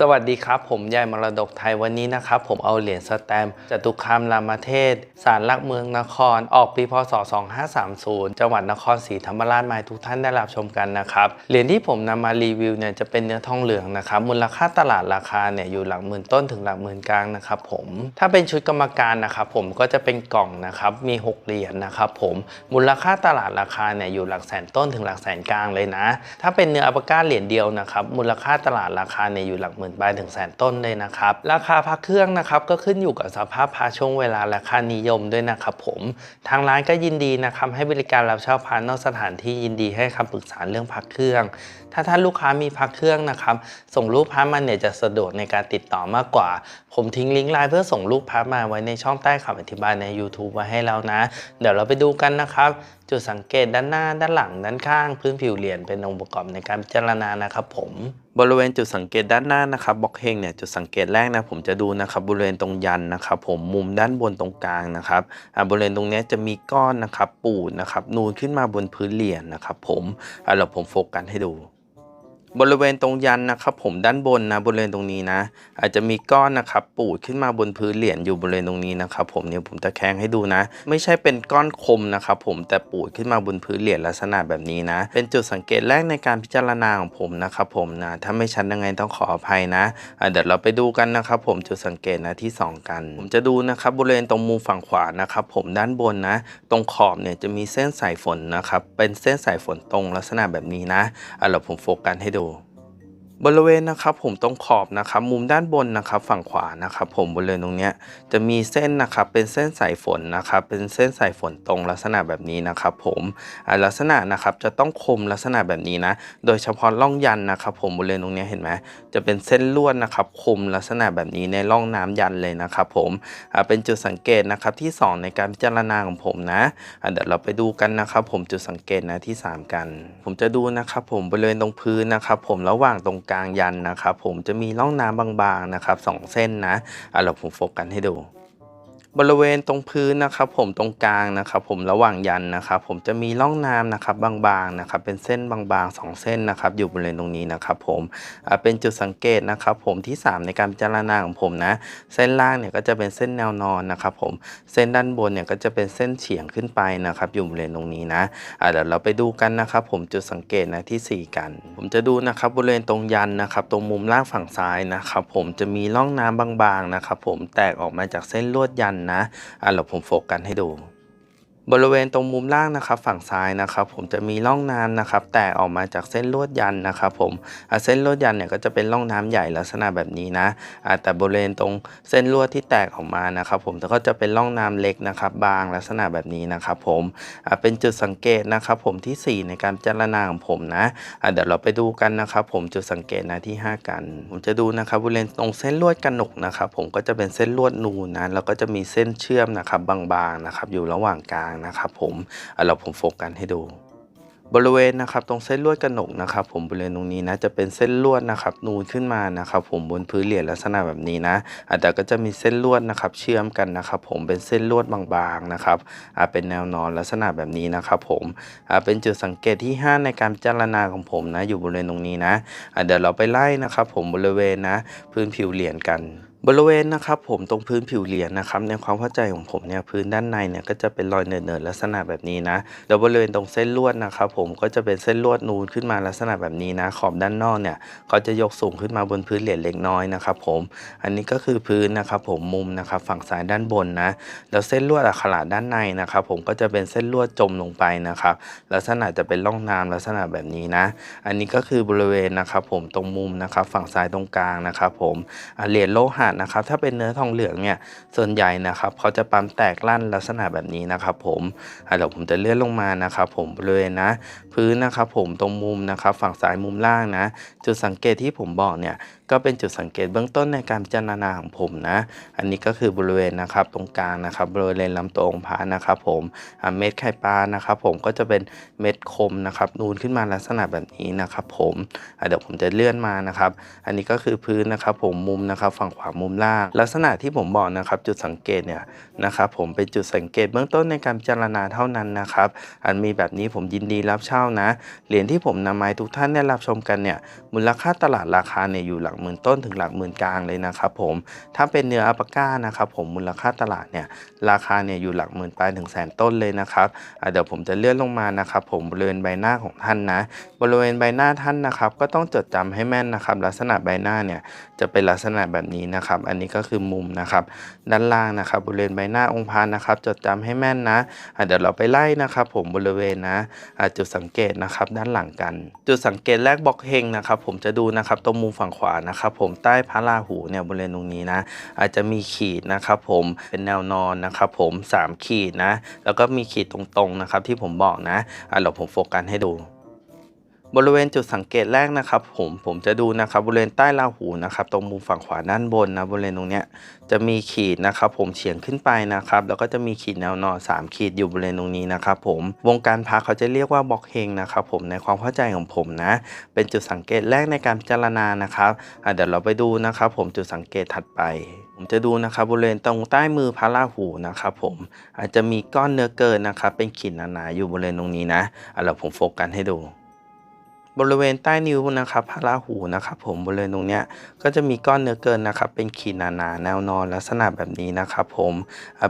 สวัสดีครับ ผมยายมรดกไทยวันนี้นะครับ ผมเอาเหรียญสแตมจตุคามรามเทศสารลักเมืองนคร ออกปีพศ 2530 จังหวัดนครศรีธรรมราชมาให้ทุกท่านได้รับชมกันนะครับ เหรียญที่ผมนำมารีวิวเนี่ยจะเป็นเนื้อทองเหลืองนะครับ มูลค่าตลาดราคาเนี่ยอยู่หลักหมื่นต้นถึงหลักหมื่นกลางนะครับผม ถ้าเป็นชุดกรรมการนะครับผมก็จะเป็นกล่องนะครับ มี 6 เหรียญนะครับผม มูลค่าตลาดราคาเนี่ยอยู่หลักแสนต้นถึงหลักแสนกลางเลยนะ ถ้าเป็นเนื้ออัปก้าเหรียญเดียวนะครับ มูลค่าตลาดราคาเนี่ยอยู่หลักหมื่นปลายถึงแสนต้นเลยนะครับ ราคาพักเครื่องนะครับก็ขึ้นอยู่กับสภาพพาช่วงเวลาและค่านิยมด้วยนะครับผม ทางร้านก็ยินดีนะครับให้บริการรับเช่าพานอกสถานที่ยินดีให้คำปรึกษาเรื่องพักเครื่อง ถ้าท่านลูกค้ามีพักเครื่องนะครับส่งรูปพามาเนี่ยจะสะดวกในการติดต่อมากกว่า ผมทิ้งลิงก์ไลน์เพื่อส่งรูปพามาไว้ในช่องใต้คำอธิบายใน YouTube ไว้ให้แล้วนะ เดี๋ยวเราไปดูกันนะครับ จุดสังเกตด้านหน้าด้านหลังด้านข้าง พื้นผิวเหรียญเป็นองค์ประกอบในการพิจารณานะครับผม บริเวณจุดสังเกตด้านหน้านะครับบล็อกเฮงเนี่ยจุดสังเกตแรกนะผมจะดูนะครับบริเวณตรงยันนะครับ ผมมุมด้านบนตรงกลางนะครับอ่าบริเวณตรงนี้จะมีก้อนนะครับปูดนะครับนูนขึ้นมาบนพื้นเหรียญนะครับ ผมอ่าเราผมโฟกัสให้ดู บริเวณตรงยันนะครับผมด้านบนนะบริเวณตรงนี้นะ อาจจะมีก้อนนะครับปูดขึ้นมาบนพื้นเหรียญอยู่บริเวณตรงนี้นะครับผมเนี่ยผมจะแข้งให้ดูนะ ไม่ใช่เป็นก้อนคมนะครับผมแต่ปูดขึ้นมาบนพื้นเหรียญลักษณะแบบนี้นะ เป็นจุดสังเกตแรกในการพิจารณาของผมนะครับผมนะถ้าไม่ชัดยังไงต้องขออภัยนะเดี๋ยวเราไปดูกันนะครับผมจุดสังเกตนะที่สองกัน ผมจะดูนะครับบริเวณตรงมุมฝั่งขวานะครับผมด้านบนนะ ตรงขอบเนี่ยจะมีเส้นสายฝนนะครับเป็นเส้นสายฝนตรงลักษณะแบบนี้นะอะเราผมโฟกัสให้ดู บริเวณนะครับผมตรงขอบนะครับมุมด้านบนนะครับฝั่งขวานะครับผมบริเวณตรงเนี้ยจะมีเส้นนะครับเป็นเส้นสายฝนนะครับเป็นเส้นสายฝนตรงลักษณะแบบนี้นะครับผมลักษณะนะครับจะต้องคมลักษณะแบบนี้นะโดยเฉพาะร่องยันนะครับผมบริเวณตรงนี้เห็นไหมจะเป็นเส้นลวดนะครับคมลักษณะแบบนี้ในร่องน้ำยันเลยนะครับผมเป็นจุดสังเกตนะครับที่สองในการพิจารณาของผมนะเดี๋ยวเราไปดูกันนะครับผมจุดสังเกตนะที่สามกัน ผมจะดูนะครับผมบริเวณตรงพื้นนะครับผมระหว่างตรงกลางางยันนะครับผมจะมีร่องน้ำบางๆนะครับสองเส้นนะอะเราผมโฟกัสให้ดู บริเวณตรงพื้นนะครับ ผมตรงกลางนะครับ ผมระหว่างยันนะครับ ผมจะมีร่องน้ำนะครับบางๆนะครับ เป็นเส้นบางๆสองเส้นนะครับ อยู่บริเวณตรงนี้นะครับ ผมเป็นจุดสังเกตนะครับ ผมที่ 3 ในการพิจารณาของผมนะ เส้นล่างเนี่ยก็จะเป็นเส้นแนวนอนนะครับ ผมเส้นด้านบนเนี่ยก็จะเป็นเส้นเฉียงขึ้นไปนะครับ อยู่บริเวณตรงนี้นะเดี๋ยวเราไปดูกันนะครับ ผมจุดสังเกตนะที่ 4 กัน ผมจะดูนะครับบริเวณตรงยันนะครับ ตรงมุมล่างฝั่งซ้ายนะครับ ผมจะมีร่องน้ำบางๆนะครับ ผมแตกออกมาจากเส้นลวดยันนะอะเราผมโฟกัสให้ดู บริเวณตรงมุมล่างนะครับฝั่งซ้ายนะครับผมจะมีร่องน้ำนะครับแตกออกมาจากเส้นลวดยันนะครับผมเส้นลวดยันเนี่ยก็จะเป็นร่องน้ำใหญ่ลักษณะแบบนี้นะแต่บริเวณตรงเส้นลวดที่แตกออกมานะครับผมก็จะเป็นร่องน้ำเล็กนะครับบางลักษณะแบบนี้นะครับผมเป็นจุดสังเกตนะครับผมที่ 4 ในการพิจารณาของผมนะอะเดี๋ยวเราไปดูกันนะครับผมจุดสังเกตนะที่ 5 กัน ผมจะดูนะครับบริเวณตรงเส้นลวดกระหนกนะครับผมก็จะเป็นเส้นลวดนูนนะแล้วก็จะมีเส้นเชื่อมนะครับบางๆนะครับอยู่ระหว่างกลางนะครับผมอะเราผมโฟกัสให้ดู บริเวณนะครับตรงเส้นลวดกระหนกนะครับผมบริเวณตรงนี้นะจะเป็นเส้นลวดนะครับนูนขึ้นมานะครับผมบนพื้นเหรียญลักษณะแบบนี้นะอาจจะแต่ก็จะมีเส้นลวดนะครับเชื่อมกันนะครับผมเป็นเส้นลวดบางๆนะครับอาเป็นแนวนอนลักษณะแบบนี้นะครับผมอาเป็นจุดสังเกตที่ 5 ในการพิจารณาของผมนะอยู่บริเวณตรงนี้นะเดี๋ยวเราไปไล่นะครับผมบริเวณนะพื้นผิวเหรียญกัน บริเวณนะครับผมตรงพื้นผิวเหรียญนะครับในความเข้าใจของผมเนี่ยพื้นด้านในเนี่ยก็จะเป็นรอยเนิร์ดๆลักษณะแบบนี้นะแล้วบริเวณตรงเส้นลวดนะครับผมก็จะเป็นเส้นลวดนูนขึ้นมาลักษณะแบบนี้นะ ขอบด้านนอกเนี่ยก็จะยกสูงขึ้นมาบนพื้นเหรียญเล็กน้อยนะครับผมอันนี้ก็คือพื้นนะครับผมมุมนะครับฝั่งซ้ายด้านบนนะแล้วเส้นลวดอักขระด้านในนะครับผมก็จะเป็นเส้นลวดจมลงไปนะครับลักษณะจะเป็นร่องน้ำลักษณะแบบนี้นะ อันนี้ก็คือบริเวณนะครับผมตรงมุมนะครับฝั่งซ้ายตรงกลางนะครับผมเหรียญโลหะนะครับถ้าเป็นเนื้อทองเหลืองเนี่ยส่วนใหญ่นะครับเขาจะปั๊มแตกลั่นลักษณะแบบนี้นะครับผมเดี๋ยวผมจะเลื่อนลงมานะครับผมบริเวณนะ พื้นนะครับผมตรงมุมนะครับ ฝั่งซ้ายมุมล่างนะ จุดสังเกตที่ผมบอกเนี่ยก็เป็นจุดสังเกตเบื้องต้นในการพิจารณาของผมนะ อันนี้ก็คือบริเวณนะครับตรงกลางนะครับบริเวณลำตัวองค์พระนะครับผมเม็ดไข่ปลานะครับผมก็จะเป็นเม็ดคมนะครับนูนขึ้นมาลักษณะแบบนี้นะครับผมเดี๋ยวผมจะเลื่อนมานะครับ อันนี้ก็คือพื้นนะครับผมมุมนะครับฝั่งขวามุมล่าง ลักษณะที่ผมบอกนะครับจุดสังเกตเนี่ยนะครับผมเป็นจุดสังเกตเบื้องต้นในการพิจารณาเท่านั้นนะครับ อันมีแบบนี้ผมยินดีรับเช่านะ เหรียญที่ผมนำมาให้ทุกท่านได้รับชมกันเนี่ยมูลค่าตลาดราคาเนี่ยอยู่หลักกหมื่นต้นถึงหลักหมื่นกลางเลยนะครับผมถ้าเป็นเนื้ออัลปาก้านะครับผมมูลค่าตลาดเนี่ยราคาเนี่ยอยู่หลักหมื่นปลายถึงแสนต้นเลยนะครับเดี๋ยวผมจะเลื่อนลงมานะครับผมบริเวณใบหน้าของท่านนะ บริเวณใบหน้าท่านนะครับ ก็ต้องจดจำให้แม่นนะครับ ลักษณะใบหน้าเนี่ยจะเป็นลักษณะแบบนี้นะครับ อันนี้ก็คือมุมนะครับด้านล่างนะครับ บริเวณใบหน้าองค์พานนะครับ จดจำให้แม่นนะเดี๋ยวเราไปไล่นะครับ ผมบริเวณนะจุดสังเกตนะครับด้านหลังกัน จุดสังเกตแรกบล็อกเฮงนะครับ ผมจะดูนะครับตรงมุมฝั่งขวานะครับผมใต้พระราหูเนี่ยบริเวณตรงนี้นะ อาจจะมีขีดนะครับผมเป็นแนวนอนนะครับผมสามขีดนะ แล้วก็มีขีดตรงๆนะครับที่ผมบอกนะอะเดี๋ยวผมโฟกัสให้ดู บริเวณจุดสังเกตแรกนะครับ ผมผมจะดูนะครับบริเวณใต้ราหูนะครับตรงมุมฝั่งขวาด้านบนนะบริเวณตรงเนี้ยจะมีขีดนะครับ ผมเฉียงขึ้นไปนะครับ แล้วก็จะมีขีดแนวนอนสามขีดอยู่บริเวณตรงนี้นะครับ ผมวงการพระเขาจะเรียกว่าบล็อกเฮงนะครับผมในความเข้าใจของผมนะ เป็นจุดสังเกตแรกในการพิจารณานะครับเดี๋ยวเราไปดูนะครับ ผมจุดสังเกตถัดไปผมจะดูนะครับบริเวณตรงใต้มือพระราหูนะครับผมอาจจะมีก้อนเนื้อเกินนะครับเป็นขีดหนาๆอยู่บริเวณตรงนี้นะอะเดี๋ยวผมโฟกัสให้ดู บริเวณใต้นิ้วนะครับพระราหูนะครับ ผมบริเวณตรงเนี้ยก็จะมีก้อนเนื้อเกินนะครับ เป็นขีดหนาๆแนวนอนลักษณะแบบนี้นะครับ ผม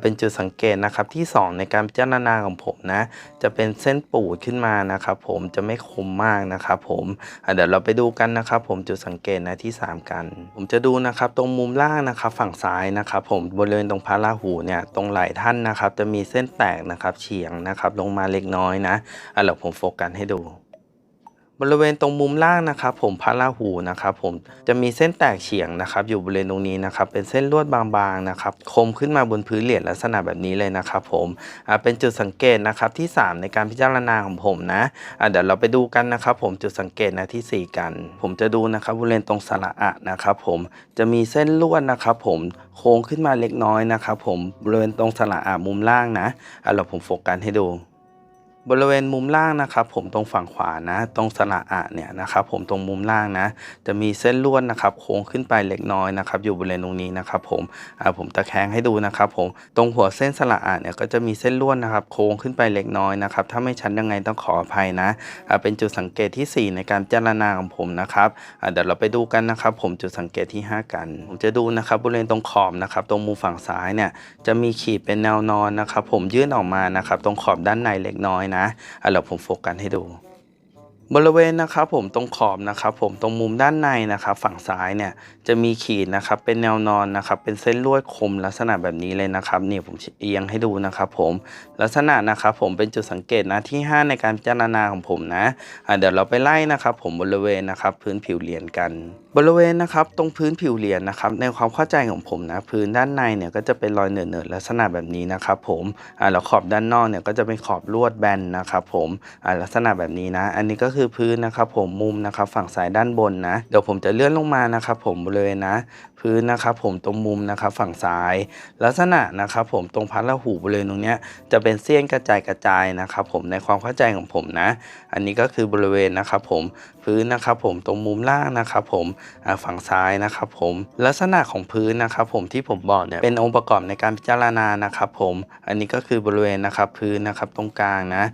เป็นจุดสังเกตนะครับที่ 2 ในการพิจารณาของผมนะ จะเป็นเส้นปูดขึ้นมานะครับ ผมจะไม่คมมากนะครับ ผมเดี๋ยวเราไปดูกันนะครับ ผมจุดสังเกตนะที่ 3 กัน ผมจะดูนะครับตรงมุมล่างนะครับ ฝั่งซ้ายนะครับ ผมบริเวณตรงพระราหูเนี่ยตรงไหล่ท่านนะครับ จะมีเส้นแตกนะครับเฉียงนะครับ ลงมาเล็กน้อยนะอ่าเดี๋ยวผมโฟกัสให้ดู บริเวณตรงมุมล่างนะครับผมพระราหูนะครับผมจะมีเส้นแตกเฉียงนะครับอยู่บริเวณตรงนี้นะครับเป็นเส้นลวดบางๆนะครับคมขึ้นมาบนพื้นเหรียญลักษณะแบบนี้เลยนะครับผมเป็นจุดสังเกตนะครับที่ 3 ในการพิจารณาของผมนะเดี๋ยวเราไปดูกันนะครับผมจุดสังเกตนะทีสี่4 กัน ผมจะดูนะครับบริเวณตรงสระอะนะครับผมจะมีเส้นลวดนะครับผมโค้งขึ้นมาเล็กน้อยนะครับผมบริเวณตรงสระอะมุมล่างนะอ่าเราผมโฟกัสให้ดู บริเวณมุมล่างนะครับ ผมตรงฝั่งขวานะ ตรงสระอะเนี่ยนะครับผมตรงมุมล่างนะ จะมีเส้นลวดนะครับ โค้งขึ้นไปเล็กน้อยนะครับ อยู่บริเวณตรงนี้นะครับ ผมอ่าผมตะแคงให้ดูนะครับ ผมตรงหัวเส้นสระอะเนี่ยก็จะมีเส้นลวดนะครับ โค้งขึ้นไปเล็กน้อยนะครับ ถ้าไม่ชัดยังไงต้องขออภัยนะอ่าเป็นจุดสังเกตที่ 4 ในการพิจารณาของผมนะครับอ่าเดี๋ยวเราไปดูกันนะครับ ผมจุดสังเกตที่ 5 กัน ผมจะดูนะครับบริเวณตรงขอบนะครับ ตรงมุมฝั่งซ้ายเนี่ยจะมีขีดเป็นแนวนอนนะครับ ผมยื่นออกมานะครับ ตรงขอบด้านในเล็กน้อยนะอะเดี๋ยวผมโฟกัสให้ดู บริเวณนะครับผมตรงขอบนะครับผมตรงมุมด้านในนะครับฝั่งซ้ายเนี่ยจะมีขีดนะครับเป็นแนวนอนนะครับเป็นเส้นลวดคมลักษณะแบบนี้เลยนะครับนี่ผมเอียงให้ดูนะครับผมลักษณะนะครับผมเป็นจุดสังเกตนะที่ 5 ในการพิจารณาของผมนะะเดี๋ยวเราไปไล่นะครับผมบริเวณนะครับพื้นผิวเหรียญกัน บริเวณนะครับตรงพื้นผิวเหรียญนะครับในความเข้าใจของผมนะพื้นด้านในเนี่ยก็จะเป็นรอยเหนือๆลักษณะแบบนี้นะครับผมอ่าแล้วขอบด้านนอกเนี่ยก็จะเป็นขอบลวดแบนนะครับผมอ่าลักษณะแบบนี้นะ อันนี้ก็คือพื้นนะครับผมมุมนะครับฝั่งซ้ายด้านบนนะเดี๋ยวผมจะเลื่อนลงมานะครับผมบริเวณนะ พื้นนะครับผมตรงมุมนะครับฝั่งซ้าย ลักษณะนะครับผมตรงพัดละหูบริเวณตรงเนี้ยจะเป็นเสี้ยนกระจายกระจายนะครับผมในความเข้าใจของผมนะ อันนี้ก็คือบริเวณนะครับผมพื้นนะครับผมตรงมุมล่างนะครับผมฝั่งซ้ายนะครับผมลักษณะของพื้นนะครับผมที่ผมบอกเนี่ยเป็นองค์ประกอบในการพิจารณานะครับผมอันนี้ก็คือบริเวณนะครับพื้นนะครับตรงกลางนะ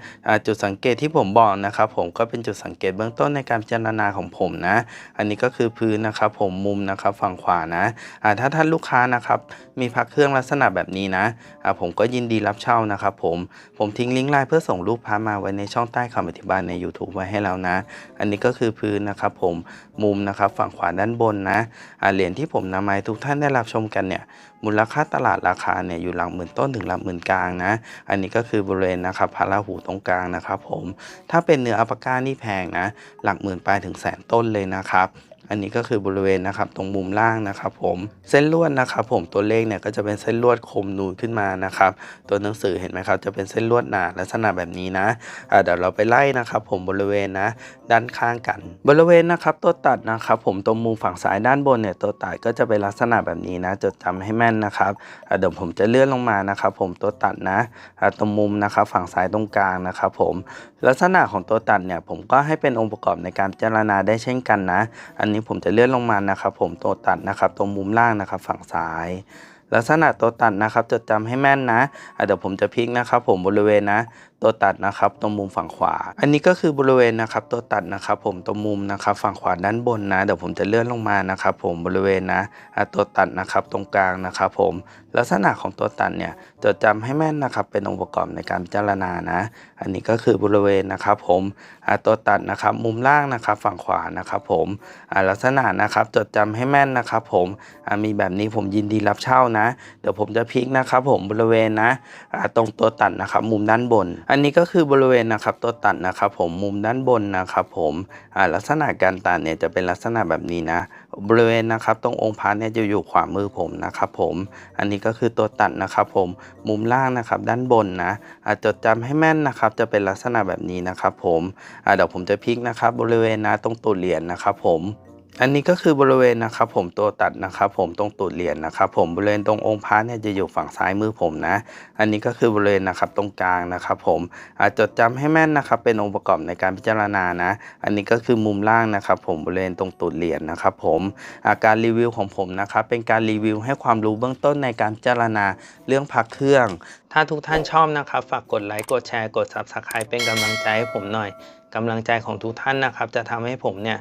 จุดสังเกตที่ผมบอกนะครับผมก็เป็นจุดสังเกตเบื้องต้นในการพิจารณาของผมนะ อันนี้ก็คือพื้นนะครับผมมุมนะครับฝั่งขวานะอ่าถ้าท่านลูกค้านะครับมีพักเครื่องลักษณะแบบนี้นะอ่าผมก็ยินดีรับเช่านะครับผมผมทิ้งลิงก์ไลน์เพื่อส่งรูปพามาไว้ในช่องใต้คำอธิบายใน YouTube ไว้ให้แล้วนะ อันนี้ก็คือพื้นนะครับผมมุมนะครับฝั่งขวาด้านบนนะอ่าเหรียญที่ผมนำมาให้ทุกท่านได้รับชมกันเนี่ยมูลค่าตลาดราคาเนี่ยอยู่หลักหมื่นต้นถึงหลักหมื่นกลางนะ อันนี้ก็คือบริเวณนะครับพระราหูตรงกลางนะครับผมถ้าเป็นเนื้ออัปาก้านี่แพงนะ หลักหมื่นปลายถึงแสนต้นเลยนะครับ อันนี้ก็คือบริเวณนะครับตรงมุมล่างนะครับผมเส้นลวดนะครับผมตัวเลขเนี่ยก็จะเป็นเส้นลวดคมนูนขึ้นมานะครับตัวหนังสือเห็นไหมครับจะเป็นเส้นลวดหนาลักษณะแบบนี้นะอ่าเดี๋ยวเราไปไล่นะครับผมบริเวณนะด้านข้างกัน บริเวณนะครับตัวตัดนะครับผมตรงมุมฝั่งซ้ายด้านบนเนี่ยตัวตัดก็จะเป็นลักษณะแบบนี้นะจดจำให้แม่นนะครับเดี๋ยวผมจะเลื่อนลงมานะครับผมตัวตัดนะตรงมุมนะครับฝั่งซ้ายตรงกลางนะครับผมลักษณะของตัวตัดเนี่ยผมก็ให้เป็นองค์ประกอบในการพิจารณาได้เช่นกันนะ อันนี้ผมจะเลื่อนลงมานะครับ ผมตัวตัดนะครับตรงมุมล่างนะครับ ฝั่งซ้าย ลักษณะตัวตัดนะครับจดจำให้แม่นนะะเดี๋ยวผมจะพลิกนะครับ ผมบริเวณนะ ตัวตัดนะครับตรงมุมฝั่งขวา อันนี้ก็คือบริเวณนะครับตัวตัดนะครับผมตรงมุมนะครับฝั่งขวาด้านบนนะเดี๋ยวผมจะเลื่อนลงมานะครับผมบริเวณนะตัวตัดนะครับตรงกลางนะครับผมลักษณะของตัวตัดเนี่ยจดจำให้แม่นนะครับเป็นองค์ประกอบในการพิจารณานะ อันนี้ก็คือบริเวณนะครับผมตัวตัดนะครับมุมล่างนะครับฝั่งขวานะครับผมลักษณะนะครับจดจำให้แม่นนะครับผมมีแบบนี้ผมยินดีรับเช่านะ เดี๋ยวผมจะพลิกนะครับผมบริเวณนะตรงตัวตัดนะครับมุมด้านบนอันนี้ก็คือบริเวณนะครับตัวตัดนะครับผมมุมด้านบนนะครับผมลักษณะการตัดเนี่ยจะเป็นลักษณะแบบนี้นะบริเวณนะครับตรงองค์พระเนี่ยจะอยู่ขวามือผมนะครับผมอันนี้ก็คือตัวตัดนะครับผมมุมล่างนะครับด้านบนนะจดจำให้แม่นนะครับจะเป็นลักษณะแบบนี้นะครับผมเดี๋ยวผมจะพลิกนะครับบริเวณนะตรงตูดเหรียญนะครับผม อันนี้ก็คือบริเวณนะครับผมตัวตัดนะครับผมตรงตูดเหรียญนะครับผมบริเวณตรงองค์พระเนี่ยจะอยู่ฝั่งซ้ายมือผมนะ อันนี้ก็คือบริเวณนะครับตรงกลางนะครับผมอาจจดจำให้แม่นนะครับเป็นองค์ประกอบในการพิจารณานะ อันนี้ก็คือมุมล่างนะครับผมบริเวณตรงตูดเหรียญนะครับผมอาการรีวิวของผมนะครับเป็นการรีวิวให้ความรู้เบื้องต้นในการพิจารณาเรื่องพักเครื่อง ถ้าทุกท่านชอบนะครับฝากกดไลค์กดแชร์กด Subscribe เป็นกำลังใจให้ผมหน่อยกำลังใจของทุกท่านนะครับจะทำให้ผมเนี่ย